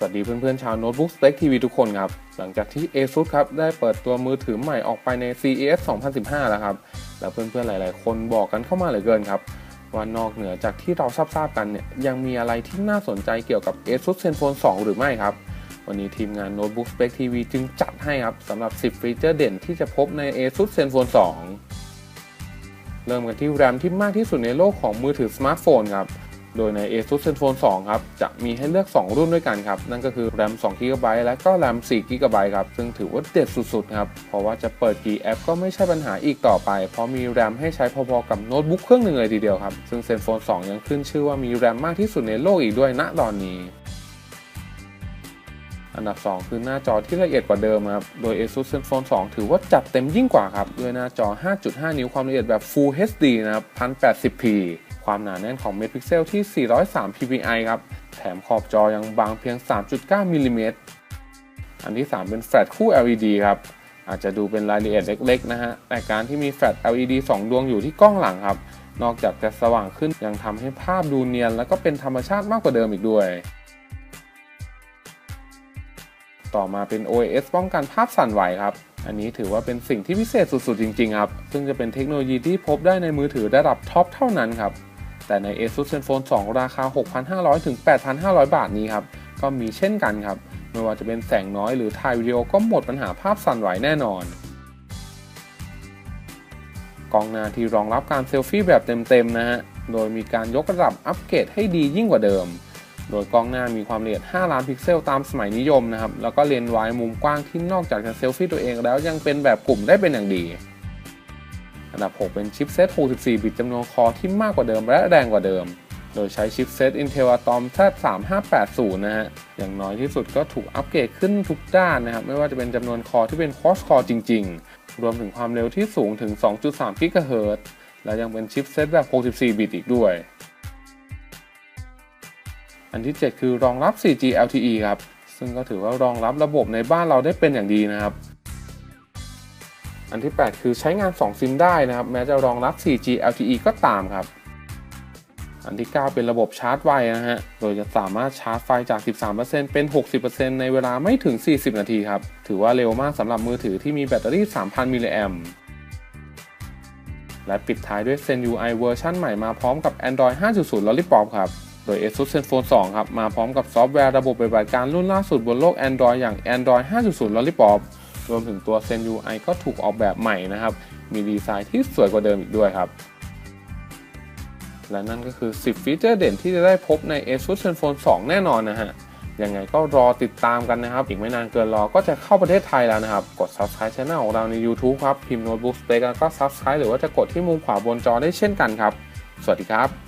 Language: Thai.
สวัสดีเพื่อนๆชาวโน้ตบุ๊ก Spec TV ทุกคนครับ หลังจากที่ ASUS ครับได้เปิดตัวมือถือใหม่ออกไปใน CES 2015 แล้วครับ แล้วเพื่อนๆหลายๆ คนบอกกันเข้ามาเหลือเกินครับ ว่านอกเหนือจากที่เราทราบๆกันเนี่ยยังมีอะไรที่น่าสนใจเกี่ยวกับ ASUS ZenFone 2 หรือไม่ครับ วันนี้ทีมงาน Notebook Spec TV จึงจัดให้ครับสำหรับ 10 ฟีเจอร์เด่นที่จะพบใน ASUS ZenFone 2 เริ่มกันที่แรมที่มากที่สุดในโลกของมือถือสมาร์ทโฟนครับ โดยใน ASUS ZenFone 2 ครับ จะมีให้เลือก 2 รุ่นด้วยกันครับ นั่นก็คือ RAM 2 GB และก็ RAM 4 GB ครับ ซึ่งถือว่าเด็ดสุดๆ ครับ เพราะว่าจะเปิดกี่แอปก็ไม่ใช่ปัญหาอีกต่อไป เพราะมี RAM ให้ใช้พอๆ กับโน้ตบุ๊กเครื่องหนึ่งเลยทีเดียวครับ ซึ่ง ZenFone 2 ยังขึ้นชื่อว่ามี RAM มากที่สุดในโลกอีกด้วยณตอนนี้อันดับ 2 คือหน้าจอที่ละเอียดกว่าเดิมครับ โดย ASUS ZenFone 2 ถือว่าจัดเต็มยิ่งกว่าครับ ด้วยหน้าจอ 5.5 นิ้วความละเอียดแบบ Full HD นะครับ 1080p ความหนาแน่นของเมตรพิกเซลที่ 403 ppi ครับ แถมขอบจอยังบางเพียง 3.9มิลลิเมตรอันที่ 3 เป็นแฟลชคู่ LED ครับ อาจจะดูเป็นรายละเอียดเล็ก ๆ นะฮะ แต่การที่มีแฟลช LED 2 ดวงอยู่ที่กล้องหลังครับ นอกจากจะสว่างขึ้นยังทำให้ภาพดูเนียน แล้วก็เป็นธรรมชาติมากกว่าเดิมอีกด้วยต่อมาเป็น OS ป้องกันภาพสั่นไหวครับ อันนี้ถือว่าเป็นสิ่งที่พิเศษสุดๆ จริงๆ ครับ ซึ่งจะเป็นเทคโนโลยีที่พบได้ในมือถือระดับท็อปเท่านั้นครับ แต่ใน ASUS ZenFone 2 ราคา 6,500 ถึง 8,500 บาทนี้ครับ ก็มีเช่นกันครับ ไม่ว่าจะเป็นแสงน้อยหรือถ่ายวิดีโอก็หมดปัญหาภาพสั่นไหวแน่นอน กล้องหน้าที่รองรับการเซลฟี่แบบเต็มๆนะฮะ โดยมีการยกระดับอัปเกรดให้ดียิ่งกว่าเดิม โดยกล้องหน้ามีความละเอียด 5 ล้านพิกเซลตามสมัยนิยมนะครับ แล้วก็เลนส์วด์มุมกว้างที่นอกจากจะเซลฟี่ตัวเองแล้วยังเป็นแบบกลุ่มได้เป็นอย่างดี อันดับ 6 เป็นชิปเซต 64 บิตจำนวนคอที่มากกว่าเดิมและแรงกว่าเดิม โดยใช้ชิปเซต Intel Atom Z3580 นะฮะ อย่างน้อยที่สุดก็ถูกอัปเกรดขึ้นทุกด้านนะครับ ไม่ว่าจะเป็นจำนวนคอที่เป็น cross core จริง ๆ รวมถึงความเร็วที่สูงถึง 2.3 GHz และยังเป็นชิปเซตแบบ 64 บิตอีกด้วย อันที่ 7 คือรองรับ 4G LTE ครับ ซึ่งก็ถือว่ารองรับระบบในบ้านเราได้เป็นอย่างดีนะครับ อันที่ 8 คือใช้งาน 2 ซิมได้นะครับ แม้จะรองรับ 4G LTE ก็ตามครับ อันที่ 9 เป็นระบบชาร์จไวนะฮะ โดยจะสามารถชาร์จไฟจาก 13%เป็น 60%ในเวลาไม่ถึง 40 นาทีครับ ถือว่าเร็วมากสำหรับมือถือที่มีแบตเตอรี่ 3,000 มิลลิแอมและปิดท้ายด้วย Zen UI เวอร์ชันใหม่มาพร้อมกับ Android 5.0 Lollipop ครับ โดย ASUS ZenFone 2 ครับ มาพร้อมกับซอฟต์แวร์ระบบปฏิบัติการรุ่นล่าสุดบนโลก Android อย่าง Android 5.0 Lollipop รวมถึงตัว Zen UI ก็ถูกออกแบบใหม่นะครับ มีดีไซน์ที่สวยกว่าเดิมอีกด้วยครับและนั่นก็คือ 10 ฟีเจอร์เด่นที่จะได้พบใน ASUS ZenFone 2 แน่นอนนะฮะ ยังไงก็รอติดตามกันนะครับ อีกไม่นานเกินรอก็จะเข้าประเทศไทยแล้วนะครับ กด Subscribe Channel ของเราใน YouTube ครับ พิมพ์ Notebook Spec แล้วก็ Subscribe หรือว่าจะกดที่มุมขวาบนจอได้เช่นกันครับ สวัสดีครับ